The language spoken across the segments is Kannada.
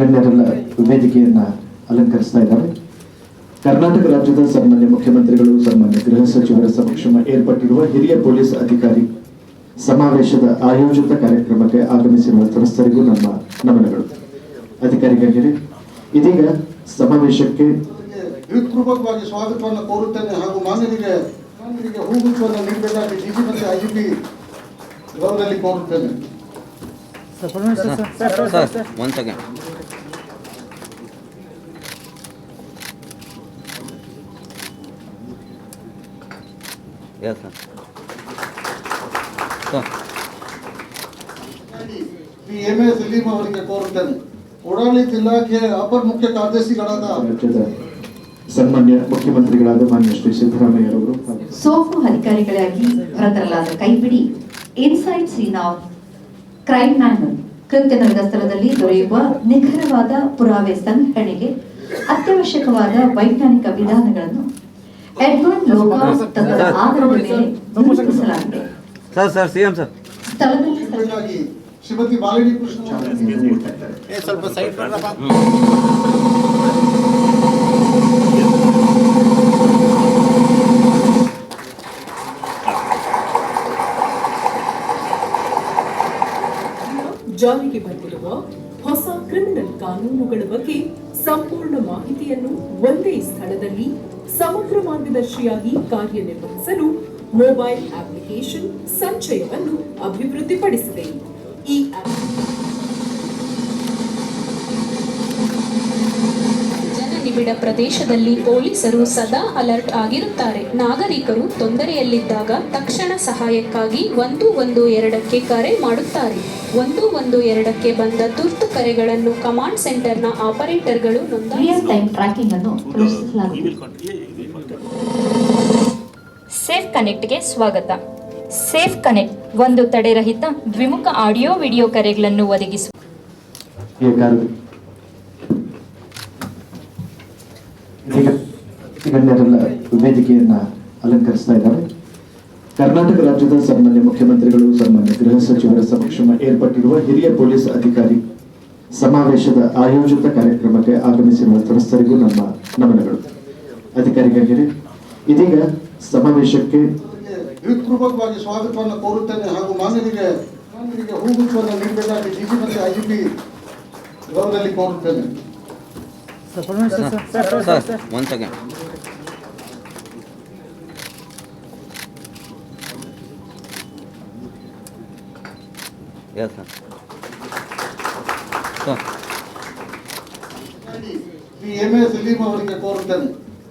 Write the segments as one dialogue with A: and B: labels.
A: ಗಣ್ಯರೆಲ್ಲ ವೇದಿಕೆಯನ್ನ ಅಲಂಕರಿಸ್ತಾ ಇದ್ದಾರೆ. ಕರ್ನಾಟಕ ರಾಜ್ಯದ ಸನ್ಮಾನ್ಯ ಮುಖ್ಯಮಂತ್ರಿಗಳು, ಸನ್ಮಾನ್ಯ ಗೃಹ ಸಚಿವರ ಸಮಕ್ಷಮ ಏರ್ಪಟ್ಟಿರುವ ಹಿರಿಯ ಪೊಲೀಸ್ ಅಧಿಕಾರಿ ಸಮಾವೇಶದ ಆಯೋಜಿತ ಕಾರ್ಯಕ್ರಮಕ್ಕೆ ಆಗಮಿಸಿರುವ ಸದಸ್ಯರಿಗೂ ನಮ್ಮ ನಮನಗಳು. ಅಧಿಕಾರಿ ಗಣ್ಯರೇ ಇದೀಗ ಸಮಾವೇಶಕ್ಕೆ
B: ಸ್ವಾಗತವನ್ನು ಕೋರುತ್ತೇನೆ ಹಾಗೂ ಮಾನ್ಯರಿಗೆ ಮಾನ್ಯರಿಗೆ ನೀಡಬೇಕಾಗಿ ಮತ್ತು ಗೌರವದಲ್ಲಿ ಕೋರುತ್ತೇನೆ
C: sir one second yes sir sir
B: Shri M A Salim ಅವರಿಗೆ ಕೋರುತ್ತೇನೆ ಓಡಾಡಳಿತ ಇಲಾಖೆ ಅಪರ ಮುಖ್ಯ ಕಾರ್ಯದರ್ಶಿಗಳಾದ
A: ರಾಜ್ಯದ ಸನ್ಮಾನ್ಯ ಮುಖ್ಯಮಂತ್ರಿಗಳಾದ ಮಾನ್ಯ ಶ್ರೀ ಸಿದ್ದರಾಮಯ್ಯರವರು ಹಾಗೂ
D: ಸೋಫು ಅಧಿಕಾರಿಗಳಾಗಿ ಹೊರತರಲಾದ ಕೈಪಿಡಿ inside scene of crime manual ಕೃತ್ಯ ನಡೆದ ಸ್ಥಳದಲ್ಲಿ ದೊರೆಯುವ ನಿಖರವಾದ ಪುರಾವೆ ಸಂಗ್ರಹಣೆಗೆ ಅತ್ಯವಶ್ಯಕವಾದ ವೈಜ್ಞಾನಿಕ ವಿಧಾನಗಳನ್ನು ಎಡ್ವರ್ಡ್ ಲೋಬಾ ತಂತ್ರದ ಆಧಾರದ ಮೇಲೆ ನಿರೂಪಿಸಲಾಗಿದೆ
C: ಸರ್ ಸರ್ ಸರ್.
D: ಸ್ಥಳದಲ್ಲಿ
B: ಶ್ರೀಮತಿ ಬಾಲಿನಿ ಕೃಷ್ಣ
A: ಚಾಲನೆಯನ್ನು ನೀಡ್ತಾ ಇದ್ದಾರೆ.
E: ಜಾರಿಗೆ ಬಂದಿರುವ ಹೊಸ ಕ್ರಿಮಿನಲ್ ಕಾನೂನುಗಳ ಬಗ್ಗೆ ಸಂಪೂರ್ಣ ಮಾಹಿತಿಯನ್ನು ಒಂದೇ ಸ್ಥಳದಲ್ಲಿ ಸಮಗ್ರ ಮಾರ್ಗದರ್ಶಿಯಾಗಿ ಕಾರ್ಯನಿರ್ವಹಿಸಲು ಮೊಬೈಲ್ ಅಪ್ಲಿಕೇಶನ್ ಸಂಚಯವನ್ನು ಅಭಿವೃದ್ಧಿಪಡಿಸಿದೆ.
F: ಪ್ರದೇಶದಲ್ಲಿ ಪೊಲೀಸರು ಸದಾ ಅಲರ್ಟ್ ಆಗಿರುತ್ತಾರೆ. ನಾಗರಿಕರು ತೊಂದರೆಯಲ್ಲಿದ್ದಾಗ ತಕ್ಷಣ ಸಹಾಯಕ್ಕಾಗಿ ಒಂದು ಒಂದು ಎರಡಕ್ಕೆ ಕರೆ ಮಾಡುತ್ತಾರೆ. ಒಂದು ಒಂದು ಎರಡಕ್ಕೆ ಬಂದ ತುರ್ತು ಕರೆಗಳನ್ನು ಕಮಾಂಡ್ ಸೆಂಟರ್ನ ಆಪರೇಟರ್ಗಳು
D: ರಿಯಲ್
F: ನೋಂದಾಯಿಸಿ
D: ಟೈಮ್ ಟ್ರ್ಯಾಕಿಂಗ್ ಅನ್ನು ಪ್ರದರ್ಶಿಸಲಾಗುತ್ತದೆ
G: ಸೇಫ್ ಕನೆಕ್ಟ್ಗೆ ಸ್ವಾಗತ. ಸೇಫ್ ಕನೆಕ್ಟ್ ಒಂದು ತಡೆರಹಿತ ದ್ವಿಮುಖ ಆಡಿಯೋ ವಿಡಿಯೋ ಕರೆಗಳನ್ನು ಒದಗಿಸುವ
A: ಗಣ್ಯರೆಲ್ಲ ವೇದಿಕೆಯನ್ನ ಅಲಂಕರಿಸ್ತಾ ಇದ್ದಾರೆ. ಕರ್ನಾಟಕ ರಾಜ್ಯದ ಸನ್ಮಾನ್ಯ ಮುಖ್ಯಮಂತ್ರಿಗಳು, ಸನ್ಮಾನ್ಯ ಗೃಹ ಸಚಿವರ ಸಮಕ್ಷಮ ಏರ್ಪಟ್ಟಿರುವ ಹಿರಿಯ ಪೊಲೀಸ್ ಅಧಿಕಾರಿ ಸಮಾವೇಶದ ಆಯೋಜಿತ ಕಾರ್ಯಕ್ರಮಕ್ಕೆ ಆಗಮಿಸಿರುವ ಸದಸ್ಯರಿಗೂ ನಮ್ಮ ನಮನಗಳು. ಅಧಿಕಾರಿಗಳಿಗೆ ಇದೀಗ ಸಮಾವೇಶಕ್ಕೆ
B: ಸ್ವಾಗತವನ್ನು ಕೋರುತ್ತೇನೆ ಹಾಗೂ ಮಾನ್ಯರಿಗೆ ಮಾನ್ಯರಿಗೆ ನೀಡಬೇಕಾಗಿ ಐಜಿಪಿ ಕೋರುತ್ತೇನೆ.
C: sir one second yes sir sir
B: Shri M A Salim ಅವರಿಗೆ ಕೋರುತ್ತೇನೆ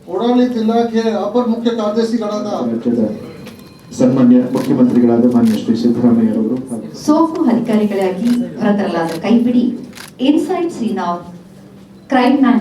B: ಓಡಾಡಳಿತ ಇಲಾಖೆ ಅಪರ ಮುಖ್ಯ ಕಾರ್ಯದರ್ಶಿಗಳಾದ
A: ರಾಜ್ಯದ ಸನ್ಮಾನ್ಯ ಮುಖ್ಯಮಂತ್ರಿಗಳಾದ ಮಾನ್ಯ ಶ್ರೀ ಸಿದ್ದರಾಮಯ್ಯರವರು ಹಾಗೂ
D: ಸೋಫು ಅಧಿಕಾರಿಗಳಾಗಿ ಹೊರತರಲಾದ ಕೈಪಿಡಿ inside scene of crime man